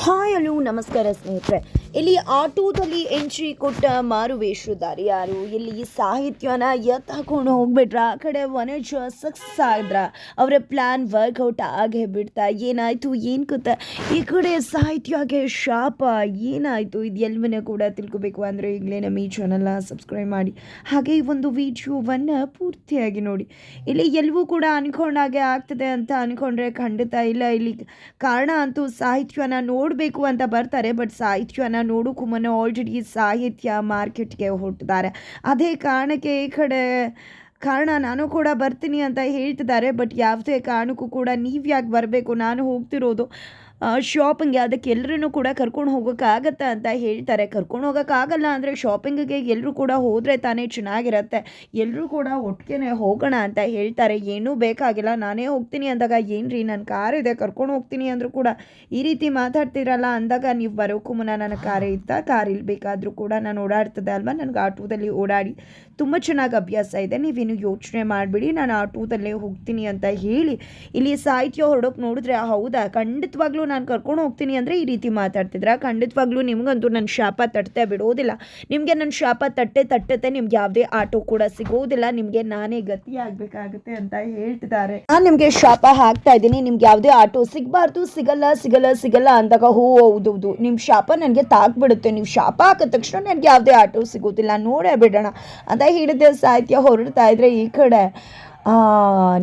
Hi, hello, ನಮಸ್ಕಾರ ಸ್ನೇಹಿತರೆ. ಇಲ್ಲಿ ಆಟೋದಲ್ಲಿ ಎಂಟ್ರಿ ಕೊಟ್ಟ ಮಾರುವೇಷಧಾರಿ ಯಾರು? ಇಲ್ಲಿ ಸಾಹಿತ್ಯನ ಎತ್ತ ಹಾಕೊಂಡು ಹೋಗ್ಬಿಟ್ರ, ಆ ಕಡೆ ವನಜ ಸಕ್ಸಸ್ ಆದ್ರ, ಅವರ ಪ್ಲ್ಯಾನ್ ವರ್ಕೌಟ್ ಆಗೇ ಬಿಡ್ತಾ, ಏನಾಯಿತು, ಏನು ಗೊತ್ತಾ ಈ ಕಡೆ ಸಾಹಿತ್ಯಗೆ ಶಾಪ, ಏನಾಯಿತು? ಇದು ಎಲ್ಲವನ್ನ ಕೂಡ ತಿಳ್ಕೊಬೇಕು ಅಂದರೆ ಈಗಲೇ ನಮ್ಮ ಈ ಚಾನಲ್ನ ಸಬ್ಸ್ಕ್ರೈಬ್ ಮಾಡಿ. ಹಾಗೆ ಈ ಒಂದು ವಿಡಿಯೋವನ್ನು ಪೂರ್ತಿಯಾಗಿ ನೋಡಿ. ಇಲ್ಲಿ ಎಲ್ಲವೂ ಕೂಡ ಅನ್ಕೊಂಡಾಗೆ ಆಗ್ತದೆ ಅಂತ ಅನ್ಕೊಂಡ್ರೆ ಖಂಡಿತ ಇಲ್ಲ. ಇಲ್ಲಿ ಕಾರಣ ಅಂತೂ ಸಾಹಿತ್ಯನ ನೋಡಬೇಕು ಅಂತ ಬರ್ತಾರೆ ಬಟ್ ಸಾಹಿತ್ಯನ ನೋಡೋಕ್ಕೂ ಮುನ್ನ ಆಲ್ರೆಡಿ ಸಾಹಿತ್ಯ ಮಾರ್ಕೆಟ್ಗೆ ಹೊರಟಿದ್ದಾರೆ. ಅದೇ ಕಾರಣಕ್ಕೆ ಈ ಕಡೆ ಕಾರಣ ನಾನು ಕೂಡ ಬರ್ತೀನಿ ಅಂತ ಹೇಳ್ತಿದ್ದಾರೆ ಬಟ್ ಯಾವುದೇ ಕಾರಣಕ್ಕೂ ಕೂಡ ನೀವು ಯಾಕೆ ಬರಬೇಕು? ನಾನು ಹೋಗ್ತಿರೋದು ಶಾಪಿಂಗ್ಗೆ ಅದಕ್ಕೆ ಎಲ್ಲರೂ ಕೂಡ ಕರ್ಕೊಂಡು ಹೋಗೋಕ್ಕಾಗತ್ತಾ ಅಂತ ಹೇಳ್ತಾರೆ. ಕರ್ಕೊಂಡು ಹೋಗೋಕ್ಕಾಗಲ್ಲ ಅಂದರೆ ಶಾಪಿಂಗಿಗೆ ಎಲ್ಲರೂ ಕೂಡ ಹೋದರೆ ತಾನೇ ಚೆನ್ನಾಗಿರತ್ತೆ. ಎಲ್ಲರೂ ಕೂಡ ಒಟ್ಟಿಗೆ ಹೋಗೋಣ ಅಂತ ಹೇಳ್ತಾರೆ. ಏನೂ ಬೇಕಾಗಿಲ್ಲ. ನಾನೇ ಹೋಗ್ತೀನಿ ಅಂದಾಗ ಏನು ರೀ ನನ್ನ ಕಾರ್ ಇದೆ, ಕರ್ಕೊಂಡು ಹೋಗ್ತೀನಿ ಅಂದರೂ ಕೂಡ ಈ ರೀತಿ ಮಾತಾಡ್ತಿರಲ್ಲ ಅಂದಾಗ ನೀವು ಬರೋಕ್ಕೂ ಮುನ್ನ ನನ್ನ ಕಾರ್ ಇತ್ತ, ಕಾರ್ ಬೇಕಾದರೂ ಕೂಡ ನಾನು ಓಡಾಡ್ತದೆ ಅಲ್ವಾ? ನನಗೆ ಆಟೋದಲ್ಲಿ ಓಡಾಡಿ ತುಂಬ ಚೆನ್ನಾಗಿ ಅಭ್ಯಾಸ ಇದೆ. ನೀವೇನು ಯೋಚನೆ ಮಾಡಿಬಿಡಿ. ನಾನು ಆಟೋದಲ್ಲೇ ಹೋಗ್ತೀನಿ ಅಂತ ಹೇಳಿ ಇಲ್ಲಿ ಸಾಹಿತ್ಯ ಹೊರಡೋಕೆ ನೋಡಿದ್ರೆ ಹೌದಾ? ಖಂಡಿತವಾಗ್ಲೂ ನಾನು ಕರ್ಕೊಂಡು ಹೋಗ್ತೀನಿ ಅಂದರೆ ಈ ರೀತಿ ಮಾತಾಡ್ತಿದ್ರ. ಖಂಡಿತವಾಗ್ಲೂ ನಿಮಗಂತೂ ನನ್ನ ಶಾಪ ತಟ್ಟೆ ಬಿಡೋದಿಲ್ಲ. ನಿಮಗೆ ನನ್ನ ಶಾಪ ತಟ್ಟೆ ತಟ್ಟತೆ ನಿಮ್ಗೆ ಯಾವುದೇ ಆಟೋ ಕೂಡ ಸಿಗೋದಿಲ್ಲ. ನಿಮಗೆ ನಾನೇ ಗತಿ ಆಗಬೇಕಾಗುತ್ತೆ ಅಂತ ಹೇಳ್ತಿದ್ದಾರೆ. ನಾನು ನಿಮಗೆ ಶಾಪ ಹಾಕ್ತಾ ಇದ್ದೀನಿ. ನಿಮ್ಗೆ ಯಾವುದೇ ಆಟೋ ಸಿಗಬಾರ್ದು. ಸಿಗಲ್ಲ ಸಿಗಲ್ಲ ಸಿಗಲ್ಲ ಅಂದಾಗ ಹೋ ಹೌದೌದು ನಿಮ್ಮ ಶಾಪ ನನಗೆ ತಾಕ್ಬಿಡುತ್ತೆ ನೀವು ಶಾಪ ಹಾಕಿದ ತಕ್ಷಣ ನನಗೆ ಯಾವುದೇ ಆಟೋ ಸಿಗೋದಿಲ್ಲ. ನೋಡೇ ಬಿಡೋಣ. ಅಂತ ಹೇಳಿದ್ದೆ, ಸಾಹಿತ್ಯ ಹೊರಡ್ತಾ ಇದ್ರೆ ಈ ಕಡೆ.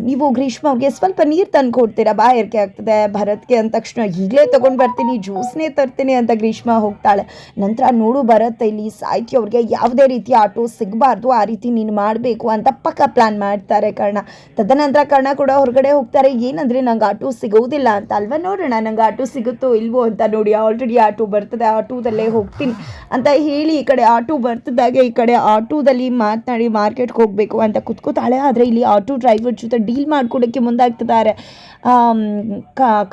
ನೀವು ಗ್ರೀಷ್ಮ ಅವ್ರಿಗೆ ಸ್ವಲ್ಪ ನೀರು ತಂದು ಕೊಡ್ತೀರಾ? ಬಾಯಾರಿಕೆ ಆಗ್ತದೆ, ಭರತ್ಗೆ ಅಂದ ತಕ್ಷಣ ಈಗಲೇ ತೊಗೊಂಡು ಬರ್ತೀನಿ, ಜ್ಯೂಸ್ನೇ ತರ್ತೀನಿ ಅಂತ ಗ್ರೀಷ್ಮ ಹೋಗ್ತಾಳೆ. ನಂತರ ನೋಡು ಭರತ್, ಇಲ್ಲಿ ಸಾಹಿತಿ ಅವ್ರಿಗೆ ಯಾವುದೇ ರೀತಿ ಆಟೋ ಸಿಗಬಾರ್ದು, ಆ ರೀತಿ ನೀನು ಮಾಡಬೇಕು ಅಂತ ಪಕ್ಕ ಪ್ಲ್ಯಾನ್ ಮಾಡ್ತಾರೆ ಕರ್ಣ. ತದನಂತರ ಕರ್ಣ ಕೂಡ ಹೊರಗಡೆ ಹೋಗ್ತಾರೆ, ಏನಂದರೆ ನಂಗೆ ಆಟೋ ಸಿಗೋದಿಲ್ಲ ಅಂತ ಅಲ್ವಾ? ನೋಡೋಣ, ನಂಗೆ ಆಟೋ ಸಿಗುತ್ತೋ ಇಲ್ವೋ ಅಂತ ನೋಡಿ ಆಲ್ರೆಡಿ ಆಟೋ ಬರ್ತದೆ, ಆಟೋದಲ್ಲೇ ಹೋಗ್ತೀನಿ ಅಂತ ಹೇಳಿ ಈ ಕಡೆ ಆಟೋ ಬರ್ತದಾಗೆ, ಈ ಕಡೆ ಆಟೋದಲ್ಲಿ ಮಾತನಾಡಿ ಮಾರ್ಕೆಟ್ಗೆ ಹೋಗಬೇಕು ಅಂತ ಕುತ್ಕೋತಾಳೆ. ಆದರೆ ಇಲ್ಲಿ ಆಟೋ ಡ್ರೈವರ್ ಜೊತೆ ಡೀಲ್ ಮಾಡ್ಕೊಡೋಕ್ಕೆ ಮುಂದಾಗ್ತಿದ್ದಾರೆ.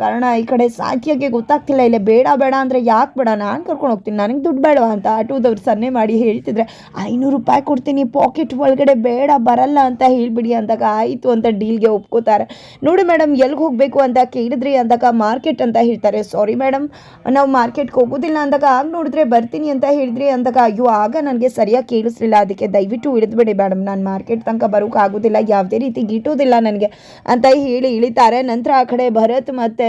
ಕಾರಣ ಈ ಕಡೆ ಸಾಕಿಯಾಗೆ ಗೊತ್ತಾಗ್ತಿಲ್ಲ. ಇಲ್ಲ ಬೇಡ ಬೇಡ ಅಂದರೆ ಯಾಕೆ ಬೇಡ? ನಾನು ಕರ್ಕೊಂಡು ಹೋಗ್ತೀನಿ. ನನಗೆ ದುಡ್ಡು ಬೇಡವಾ ಅಂತ ಆಟೋದವ್ರು ಸನ್ನೆ ಮಾಡಿ ಹೇಳ್ತಿದ್ರೆ, ಐನೂರು ರೂಪಾಯಿ ಕೊಡ್ತೀನಿ, ಪಾಕೆಟ್ ಒಳಗಡೆ ಬೇಡ, ಬರಲ್ಲ ಅಂತ ಹೇಳಿಬಿಡಿ ಅಂದಾಗ ಆಯಿತು ಅಂತ ಡೀಲ್ಗೆ ಒಪ್ಕೋತಾರೆ. ನೋಡಿ ಮೇಡಮ್ ಎಲ್ಲಿಗೆ ಹೋಗಬೇಕು ಅಂತ ಕೇಳಿದ್ರಿ ಅಂದಾಗ ಮಾರ್ಕೆಟ್ ಅಂತ ಹೇಳ್ತಾರೆ. ಸಾರಿ ಮೇಡಮ್ ನಾವು ಮಾರ್ಕೆಟ್ಗೆ ಹೋಗೋದಿಲ್ಲ ಅಂದಾಗ ಆಗ ನೋಡಿದ್ರೆ ಬರ್ತೀನಿ ಅಂತ ಹೇಳಿದ್ರಿ ಅಂದಾಗ, ಅಯ್ಯೋ, ಆಗ ನನಗೆ ಸರಿಯಾಗಿ ಕೇಳಿಸ್ಲಿಲ್ಲ. ಅದಕ್ಕೆ ದಯವಿಟ್ಟು ಇಳಿದ್ಬಿಡಿ ಮೇಡಮ್ ನಾನು ಮಾರ್ಕೆಟ್ ತನಕ ಬರೋಕ್ಕಾಗೋದಿಲ್ಲ ಯಾವುದೇ ರೀತಿ ಗೀಟೋದಿಲ್ಲ ನನಗೆ ಅಂತ ಹೇಳಿ ಇಳಿತಾರೆ. ನಂತರ ಆ ಕಡೆ ಭರತ್ ಮತ್ತು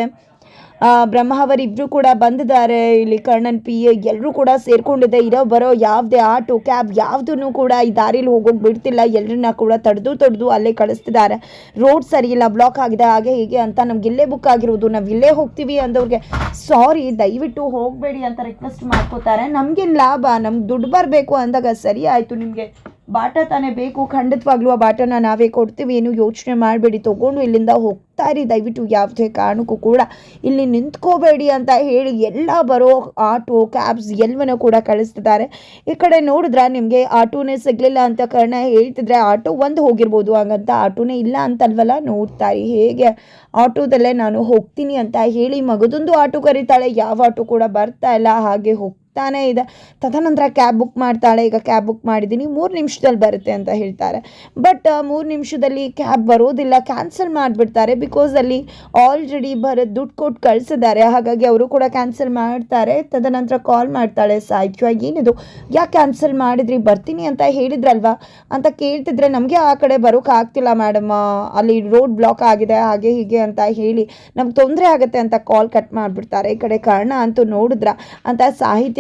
ಬ್ರಹ್ಮಾವರಿ ಇಬ್ಬರೂ ಕೂಡ ಬಂದಿದ್ದಾರೆ. ಇಲ್ಲಿ ಕರ್ಣನ್, ಪಿ ಎಲ್ಲರೂ ಕೂಡ ಸೇರ್ಕೊಂಡಿದೆ. ಇರೋ ಬರೋ ಯಾವುದೇ ಆಟೋ, ಕ್ಯಾಬ್ ಯಾವುದನ್ನು ಕೂಡ ಈ ದಾರಿಲಿ ಹೋಗೋಕೆ ಬಿಡ್ತಿಲ್ಲ. ಎಲ್ಲರನ್ನ ಕೂಡ ತಡೆದು ತಡೆದು ಅಲ್ಲೇ ಕಳಿಸ್ತಿದ್ದಾರೆ. ರೋಡ್ ಸರಿ ಇಲ್ಲ, ಬ್ಲಾಕ್ ಆಗಿದೆ. ಹಾಗೆ ಹೀಗೆ ಅಂತ ನಮ್ಗೆ ಇಲ್ಲೇ ಬುಕ್ ಆಗಿರೋದು. ನಾವು ಇಲ್ಲೇ ಹೋಗ್ತೀವಿ ಅಂದವ್ರಿಗೆ, ಸಾರಿ, ದಯವಿಟ್ಟು ಹೋಗಬೇಡಿ ಅಂತ ರಿಕ್ವೆಸ್ಟ್ ಮಾಡ್ಕೋತಾರೆ. ನಮ್ಗೇನು ಲಾಭ? ನಮ್ಗೆ ದುಡ್ಡು ಬರಬೇಕು ಅಂದಾಗ ಸರಿ ಆಯಿತು ನಿಮಗೆ. ಬಾಟ ತಾನೇ ಬೇಕು, ಖಂಡಿತವಾಗ್ಲೂ ಆ ಬಾಟನ ನಾವೇ ಕೊಡ್ತೀವಿ. ಏನು ಯೋಚನೆ ಮಾಡಬೇಡಿ, ತೊಗೊಂಡು ಇಲ್ಲಿಂದ ಹೋಗ್ತಾ ಇರಿ. ದಯವಿಟ್ಟು ಯಾವುದೇ ಕಾರಣಕ್ಕೂ ಕೂಡ ಇಲ್ಲಿ ನಿಂತ್ಕೋಬೇಡಿ ಅಂತ ಹೇಳಿ ಎಲ್ಲ ಬರೋ ಆಟೋ ಕ್ಯಾಬ್ಸ್ ಎಲ್ಲವನ್ನು ಕೂಡ ಕಳಿಸ್ತಿದ್ದಾರೆ. ಈ ಕಡೆ ನೋಡಿದ್ರೆ ನಿಮಗೆ ಆಟೋನೇ ಸಿಗಲಿಲ್ಲ ಅಂತ ಕಾರಣ ಹೇಳ್ತಿದ್ರೆ, ಆಟೋ ಒಂದು ಹೋಗಿರ್ಬೋದು ಹಂಗಂತ ಆಟೋನೇ ಇಲ್ಲ ಅಂತಲ್ವಲ್ಲ? ನೋಡ್ತಾರೆ ಹೇಗೆ ಆಟೋದಲ್ಲೇ ನಾನು ಹೋಗ್ತೀನಿ ಅಂತ ಹೇಳಿ ಮಗದೊಂದು ಆಟೋ ಕರೀತಾಳೆ. ಯಾವ ಆಟೋ ಕೂಡ ಬರ್ತಾ ಇಲ್ಲ. ಹಾಗೆ ಹೋಗ್ತಾನೆ ಇದೆ. ತದನಂತರ ಕ್ಯಾಬ್ ಬುಕ್ ಮಾಡ್ತಾಳೆ. ಈಗ ಕ್ಯಾಬ್ ಬುಕ್ ಮಾಡಿದ್ದೀನಿ. ಮೂರು ನಿಮಿಷದಲ್ಲಿ ಬರುತ್ತೆ ಅಂತ ಹೇಳ್ತಾರೆ. ಬಟ್ ಮೂರು ನಿಮಿಷದಲ್ಲಿ ಕ್ಯಾಬ್ ಬರೋದಿಲ್ಲ. ಕ್ಯಾನ್ಸಲ್ ಮಾಡಿಬಿಡ್ತಾರೆ. ಬಿಕಾಸ್ ಅಲ್ಲಿ ಆಲ್ರೆಡಿ ಬರ ದುಡ್ಡು ಕೊಟ್ಟು ಕಳಿಸಿದ್ದಾರೆ. ಹಾಗಾಗಿ ಅವರು ಕೂಡ ಕ್ಯಾನ್ಸಲ್ ಮಾಡ್ತಾರೆ. ತದನಂತರ ಕಾಲ್ ಮಾಡ್ತಾಳೆ. ಸಾಹಿತ್ಯ ಏನಿದು? ಯಾಕೆ ಕ್ಯಾನ್ಸಲ್ ಮಾಡಿದ್ರಿ? ಬರ್ತೀನಿ ಅಂತ ಹೇಳಿದ್ರಲ್ವಾ? ಅಂತ ಕೇಳ್ತಿದ್ರೆ ನಮಗೆ ಆ ಕಡೆ ಬರೋಕೆ ಆಗ್ತಿಲ್ಲ ಮೇಡಮ್ ಅಲ್ಲಿ ರೋಡ್ ಬ್ಲಾಕ್ ಆಗಿದೆ. ಹಾಗೆ ಹೀಗೆ ಅಂತ ಹೇಳಿ ನಮ್ಗೆ ತೊಂದರೆ ಆಗುತ್ತೆ ಅಂತ ಕಾಲ್ ಕಟ್ ಮಾಡಿಬಿಡ್ತಾರೆ. ಈ ಕಡೆ ಕಾರಣ ಅಂತೂ ನೋಡಿದ್ರ? ಅಂತ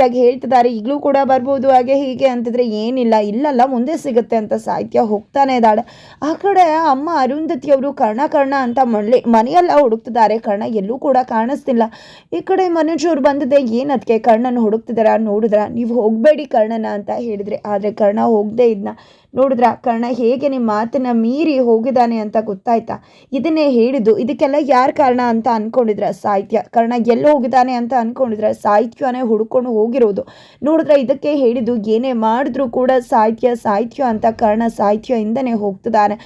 ಸಾಹಿತ್ಯಾಗಿ ಹೇಳ್ತಿದ್ದಾರೆ. ಈಗಲೂ ಕೂಡ ಬರ್ಬೋದು. ಹಾಗೆ ಹೀಗೆ ಅಂತಿದ್ರೆ ಏನಿಲ್ಲ. ಇಲ್ಲಲ್ಲ, ಮುಂದೆ ಸಿಗುತ್ತೆ ಅಂತ ಸಾಹಿತ್ಯ ಹೋಗ್ತಾನೆ ಇದ್ದಾಳೆ. ಆ ಕಡೆ ಅಮ್ಮ ಅರುಂಧತಿ ಅವರು ಕರ್ಣ ಕರ್ಣ ಅಂತ ಮಳೆ ಮನೆಯೆಲ್ಲ ಹುಡುಕ್ತಿದ್ದಾರೆ. ಕರ್ಣ ಎಲ್ಲೂ ಕೂಡ ಕಾಣಿಸ್ತಿಲ್ಲ. ಈ ಕಡೆ ಮನೋಜ್ ಬಂದಿದೆ. ಏನು ಅದಕ್ಕೆ ಕರ್ಣನ ಹುಡುಕ್ತಿದಾರ ನೋಡಿದ್ರ? ನೀವು ಹೋಗಬೇಡಿ ಕರ್ಣನ ಅಂತ ಹೇಳಿದ್ರೆ. ಆದರೆ ಕರ್ಣ ಹೋಗದೆ ಇದನ್ನ ನೋಡಿದ್ರ ಕರ್ಣ ಹೇಗೆ ನಿಮ್ಮ ಮಾತನ್ನ ಮೀರಿ ಹೋಗಿದ್ದಾನೆ ಅಂತ ಗೊತ್ತಾಯ್ತಾ? ಇದನ್ನೇ ಹೇಳಿದ್ದು, ಇದಕ್ಕೆಲ್ಲ ಯಾರು ಕಾರಣ ಅಂತ ಅನ್ಕೊಂಡಿದ್ರ ಸಾಹಿತ್ಯ? ಕರ್ಣ ಎಲ್ಲೋ ಹೋಗಿದ್ದಾನೆ ಅಂತ ಅನ್ಕೊಂಡಿದ್ರ ಸಾಹಿತ್ಯನೇ ಹುಡ್ಕೊಂಡು ಹೋಗಿರೋದು. ನೋಡಿದ್ರ ಇದಕ್ಕೆ ಹೇಳಿದ್ದು, ಏನೇ ಮಾಡಿದ್ರು ಕೂಡ ಸಾಹಿತ್ಯ ಸಾಹಿತ್ಯ ಅಂತ ಕರ್ಣ ಸಾಹಿತ್ಯ ಇಂದನೇ ಹೋಗ್ತಿದ್ದಾನೆ.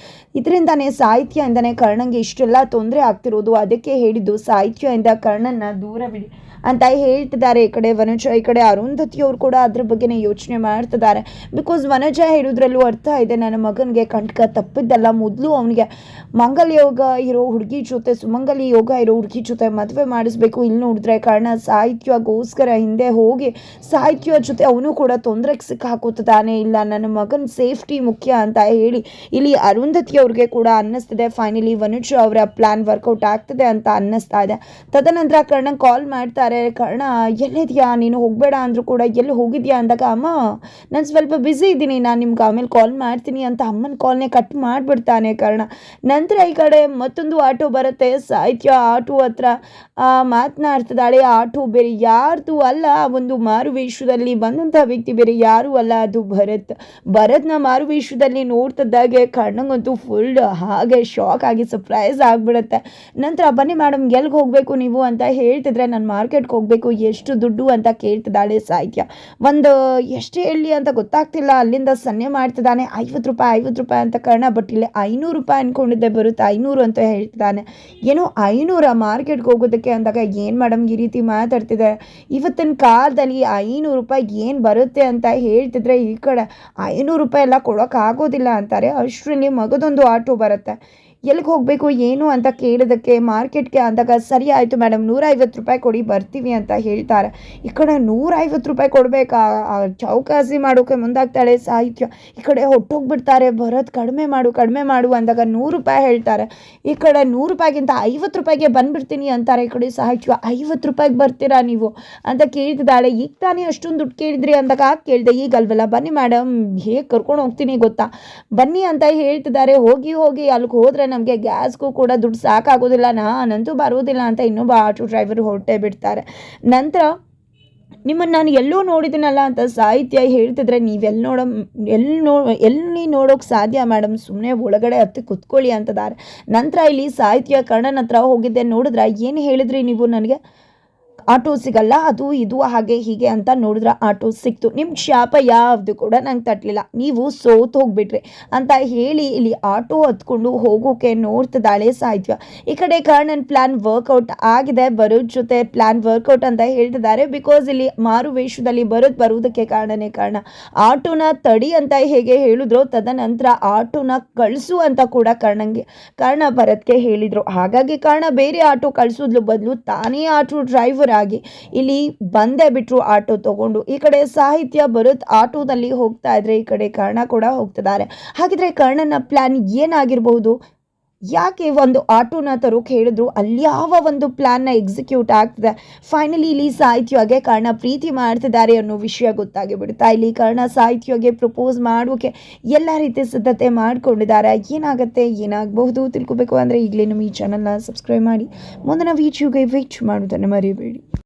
ಸಾಹಿತ್ಯ ಅಂತಲೇ ಕರ್ಣಂಗೆ ಇಷ್ಟೆಲ್ಲ ತೊಂದರೆ ಆಗ್ತಿರೋದು. ಅದಕ್ಕೆ ಹೇಳಿದ್ದು ಸಾಹಿತ್ಯ ಇಂದ ಕರ್ಣನ ದೂರ ದೂರವಿಡಿ ಅಂತ ಹೇಳ್ತಿದ್ದಾರೆ ಈ ಕಡೆ ವನಜ, ಈ ಕಡೆ ಅರುಂಧತಿ ಅವರು ಕೂಡ ಅದ್ರ ಬಗ್ಗೆನೇ ಯೋಚನೆ ಮಾಡ್ತಿದ್ದಾರೆ. ಬಿಕಾಸ್ ವನಜ ಹೇಳೋದ್ರಲ್ಲೂ ಅರ್ಥ ಇದೆ, ನನ್ನ ಮಗನಿಗೆ ಕಂಟಕ ತಪ್ಪಿದ್ದಲ್ಲ. ಮೊದಲು ಅವನಿಗೆ ಮಂಗಲ ಯೋಗ ಇರೋ ಹುಡುಗಿ ಜೊತೆ, ಸುಮಂಗಲಿ ಯೋಗ ಇರೋ ಹುಡುಗಿ ಜೊತೆ ಮದುವೆ ಮಾಡಿಸ್ಬೇಕು. ಇಲ್ಲಿ ನೋಡಿದ್ರೆ ಕಾರಣ ಸಾಹಿತ್ಯಗೋಸ್ಕರ ಹಿಂದೆ ಹೋಗಿ ಸಾಹಿತ್ಯ ಜೊತೆ ಅವನು ಕೂಡ ತೊಂದರೆಗೆ ಸಿಕ್ಕಾಕೋತಿದ್ದಾನೆ. ಇಲ್ಲ, ನನ್ನ ಮಗನ ಸೇಫ್ಟಿ ಮುಖ್ಯ ಅಂತ ಹೇಳಿ ಇಲ್ಲಿ ಅರುಂಧತಿ ಅವ್ರಿಗೆ ಕೂಡ ಅನ್ನಿಸ್ತಿದೆ. ಫೈನಲಿ ವನುಜ್ ಅವರ ಪ್ಲಾನ್ ವರ್ಕೌಟ್ ಆಗ್ತದೆ ಅಂತ ಅನ್ನಿಸ್ತಾ ಇದೆ. ತದನಂತರ ಕರ್ಣ ಕಾಲ್ ಮಾಡ್ತಾರೆ. ಕರ್ಣ, ಎಲ್ಲಿದ್ಯಾ? ನೀನು ಹೋಗಬೇಡ ಅಂದರೂ ಕೂಡ ಎಲ್ಲಿ ಹೋಗಿದ್ಯಾ? ಅಂದಾಗ, ಅಮ್ಮ, ನಾನು ಸ್ವಲ್ಪ ಬ್ಯುಸಿ ಇದ್ದೀನಿ. ನಾನು ನಿಮ್ಗೆ ಆಮೇಲೆ ಕಾಲ್ ಮಾಡ್ತೀನಿ ಅಂತ ಅಮ್ಮನ ಕಾಲ್ನೇ ಕಟ್ ಮಾಡಿಬಿಡ್ತಾನೆ ಕರ್ಣ. ನಂತರ ಈ ಕಡೆ ಮತ್ತೊಂದು ಆಟೋ ಬರುತ್ತೆ. ಸಾಹಿತ್ಯ ಆಟೋ ಹತ್ರ ಮಾತನಾಡ್ತಿದ್ದಾಳೆ. ಆಟೋ ಬೇರೆ ಯಾರ್ದು ಅಲ್ಲ. ಒಂದು ಒಂದು ವಿಶ್ವದಲ್ಲಿ ಬಂದಂಥ ವ್ಯಕ್ತಿ ಬೇರೆ ಯಾರೂ ಅಲ್ಲ. ಅದು ಭರತ್. ಭರತ್ನ ವಿಶ್ವದಲ್ಲಿ ನೋಡ್ತಿದ್ದಾಗೆ ಕಣ್ಣಂಗಂತೂ ಫುಲ್ ಹಾಗೆ ಶಾಕ್ ಆಗಿ ಸರ್ಪ್ರೈಸ್ ಆಗಿಬಿಡುತ್ತೆ. ನಂತರ, ಬನ್ನಿ ಮೇಡಮ್ ಎಲ್ಲಿಗೆ ಹೋಗಬೇಕು ನೀವು? ಅಂತ ಹೇಳ್ತಿದ್ರೆ, ನಾನು ಮಾರ್ಕೆಟ್ಗೆ ಹೋಗಬೇಕು ಎಷ್ಟು ದುಡ್ಡು ಅಂತ ಕೇಳ್ತಿದ್ದಾಳೆ ಸಾಹಿತ್ಯ. ಒಂದು, ಎಷ್ಟು ಹೇಳಿ ಅಂತ ಗೊತ್ತಾಗ್ತಿಲ್ಲ, ಅಲ್ಲಿಂದ ಸನ್ನೆ ಮಾಡ್ತಿದ್ದಾನೆ, ಐವತ್ತು ರೂಪಾಯಿ ಐವತ್ತು ರೂಪಾಯಿ ಅಂತ ಕಾರಣ ಬಟ್ ಇಲ್ಲಿ ಐನೂರು ರೂಪಾಯಿ ಅಂದ್ಕೊಂಡಿದ್ದೆ ಬರುತ್ತೆ, ಐನೂರು ಅಂತ ಹೇಳ್ತಿದ್ದಾನೆ. ಏನೋ ಐನೂರ ಮಾರ್ಕೆಟ್ಗೆ ಹೋಗೋದಕ್ಕೆ ಅಂದಾಗ ಏನು ಮೇಡಮ್ ಈ ರೀತಿ ಮಾತಾಡ್ತಿದೆ? ಇವತ್ತಿನ ಕಾಲದಲ್ಲಿ ಐನೂರು ರೂಪಾಯಿ ಏನು ಬರುತ್ತೆ ಅಂತ ಹೇಳ್ತಿದ್ರೆ ಈ ಕಡೆ ಐನೂರು ರೂಪಾಯಿ ಎಲ್ಲ ಕೊಡೋಕ್ಕಾಗೋದಿಲ್ಲ ಅಂತಾರೆ. ಅಷ್ಟರಲ್ಲಿ ಮಗದೊಂದು ಆಟೋ ಬರುತ್ತೆ. ಎಲ್ಲಿಗೆ ಹೋಗಬೇಕು, ಏನು ಅಂತ ಕೇಳಿದಕ್ಕೆ, ಮಾರ್ಕೆಟ್ಗೆ ಅಂದಾಗ, ಸರಿ ಆಯಿತು ಮೇಡಮ್, ನೂರೈವತ್ತು ರೂಪಾಯಿ ಕೊಡಿ, ಬರ್ತೀವಿ ಅಂತ ಹೇಳ್ತಾರೆ. ಈ ಕಡೆ ನೂರೈವತ್ತು ರೂಪಾಯಿ ಕೊಡಬೇಕಾ? ಚೌಕಾಸಿ ಮಾಡೋಕೆ ಮುಂದಾಗ್ತಾಳೆ ಸಾಹಿತ್ಯ. ಈ ಕಡೆ ಹೊಟ್ಟೋಗ್ಬಿಡ್ತಾರೆ ಬರೋದು ಕಡಿಮೆ ಮಾಡು ಕಡಿಮೆ ಮಾಡು ಅಂದಾಗ ನೂರು ರೂಪಾಯಿ ಹೇಳ್ತಾರೆ. ಈ ಕಡೆ ನೂರು ರೂಪಾಯಿಗಿಂತ ಐವತ್ತು ರೂಪಾಯಿಗೆ ಬಂದುಬಿಡ್ತೀನಿ ಅಂತಾರೆ ಈ ಕಡೆ ಸಾಹಿತ್ಯ. ಐವತ್ತು ರೂಪಾಯಿಗೆ ಬರ್ತೀರಾ ನೀವು? ಅಂತ ಕೇಳ್ತಿದ್ದಾಳೆ. ಈಗ ತಾನೇ ಅಷ್ಟೊಂದು ದುಡ್ಡು ಕೇಳಿದ್ರಿ? ಅಂದಾಗ ಕೇಳಿದೆ, ಈಗ ಅಲ್ವಲ್ಲ, ಬನ್ನಿ ಮೇಡಮ್, ಹೇಗೆ ಕರ್ಕೊಂಡು ಹೋಗ್ತೀನಿ ಗೊತ್ತಾ? ಬನ್ನಿ ಅಂತ ಹೇಳ್ತಿದ್ದಾರೆ. ಹೋಗಿ ಹೋಗಿ ಅಲ್ಲಿಗೆ ಹೋದರೆ ನಮಗೆ ಗ್ಯಾಸ್ಗೂ ಕೂಡ ದುಡ್ಡು ಸಾಕಾಗೋದಿಲ್ಲ, ನಾನಂತೂ ಬರುವುದಿಲ್ಲ ಅಂತ ಇನ್ನೊಬ್ಬ ಆಟೋ ಡ್ರೈವರ್ ಹೊರಟೇ ಬಿಡ್ತಾರೆ. ನಂತರ ನಿಮ್ಮನ್ನು ನಾನು ಎಲ್ಲೂ ನೋಡಿದ್ದೀನಲ್ಲ ಅಂತ ಸಾಹಿತ್ಯ ಹೇಳ್ತಿದ್ರೆ ನೀವೆಲ್ಲಿ ನೋಡೋ ಎಲ್ಲಿ ನೋ ಎಲ್ಲಿ ನೋಡೋಕೆ ಸಾಧ್ಯ ಮೇಡಮ್? ಸುಮ್ಮನೆ ಒಳಗಡೆ ಹತ್ತಿ ಕುತ್ಕೊಳ್ಳಿ ಅಂತದಾರೆ. ನಂತರ ಇಲ್ಲಿ ಸಾಹಿತ್ಯ ಕರ್ಣನ ಹತ್ರ ಹೋಗಿದ್ದೆ, ನೋಡಿದ್ರೆ? ಏನು ಹೇಳಿದ್ರಿ ನೀವು ನನಗೆ? ಆಟೋ ಸಿಗಲ್ಲ, ಅದು ಇದು ಹಾಗೆ ಹೀಗೆ ಅಂತ ನೋಡಿದ್ರೆ ಆಟೋ ಸಿಕ್ತು. ನಿಮ್ಮ ಶಾಪ ಯಾವುದು ಕೂಡ ನಂಗೆ ತಟ್ಟಲಿಲ್ಲ ನೀವು ಸೋತು ಹೋಗ್ಬಿಟ್ರಿ ಅಂತ ಹೇಳಿ ಇಲ್ಲಿ ಆಟೋ ಹತ್ಕೊಂಡು ಹೋಗೋಕೆ ನೋಡ್ತಿದ್ದಾಳೆ ಸಾಹಿತ್ಯ. ಈ ಕಡೆ ಕರ್ಣನ್ ಪ್ಲಾನ್ ವರ್ಕೌಟ್ ಆಗಿದೆ ಬರೋದ್ ಜೊತೆ ಪ್ಲಾನ್ ವರ್ಕೌಟ್ ಅಂತ ಹೇಳ್ತಿದ್ದಾರೆ. ಬಿಕಾಸ್ ಇಲ್ಲಿ ಮಾರು ವೇಷದಲ್ಲಿ ಬರೋದು ಬರುವುದಕ್ಕೆ ಕಾರಣನೇ ಕಾರಣ. ಆಟೋನ ತಡಿ ಅಂತ ಹೇಗೆ ಹೇಳಿದ್ರು, ತದನಂತರ ಆಟೋನ ಕಳಿಸು ಅಂತ ಕೂಡ ಕರ್ಣಂಗೆ ಕಾರಣ ಭರತ್ಗೆ ಹೇಳಿದರು. ಹಾಗಾಗಿ ಕಾರಣ ಬೇರೆ ಆಟೋ ಕಳಿಸೋದ್ರ ಬದಲು ತಾನೇ ಆಟೋ ಡ್ರೈವರ್ ಆಗಿ ಇಲ್ಲಿ ಬಂದೇ ಬಿಟ್ಟರು ಆಟೋ ತಗೊಂಡು. ಈ ಕಡೆ ಸಾಹಿತ್ಯ ಭರತ್ ಆಟೋದಲ್ಲಿ ಹೋಗ್ತಾ ಇದ್ರೆ ಈ ಕಡೆ ಕರ್ಣ ಕೂಡ ಹೋಗ್ತಿದ್ದಾರೆ. ಹಾಗಿದ್ರೆ ಕರ್ಣನ ಪ್ಲಾನ್ ಏನಾಗಿರ್ಬಹುದು? ಯಾಕೆ ಒಂದು ಆಟೋನ ತರೋಕೆ ಹೇಳಿದ್ರು? ಅಲ್ಲಿ ಯಾವ ಒಂದು ಪ್ಲಾನ್ನ ಎಕ್ಸಿಕ್ಯೂಟ್ ಆಗ್ತದೆ? ಫೈನಲಿ ಇಲ್ಲಿ ಸಾಹಿತ್ಯಗೆ ಕರ್ಣ ಪ್ರೀತಿ ಮಾಡ್ತಿದ್ದಾರೆ ಅನ್ನೋ ವಿಷಯ ಗೊತ್ತಾಗಿಬಿಡುತ್ತಾ. ಇಲ್ಲಿ ಕರ್ಣ ಸಾಹಿತ್ಯಗೆ ಪ್ರಪೋಸ್ ಮಾಡೋಕೆ ಎಲ್ಲ ರೀತಿ ಸಿದ್ಧತೆ ಮಾಡಿಕೊಂಡಿದ್ದಾರೆ. ಏನಾಗುತ್ತೆ? ಏನಾಗಬಹುದು? ತಿಳ್ಕೊಬೇಕು. ಅಂದರೆ ಈಗಲೇ ನಮ್ಮ ಈ ಚಾನಲ್ನ ಸಬ್ಸ್ಕ್ರೈಬ್ ಮಾಡಿ. ಮುಂದಿನ ವೀಡಿಯೋಗೆ ವೀಚ್ ಮಾಡೋದನ್ನು ಮರಿಬೇಡಿ.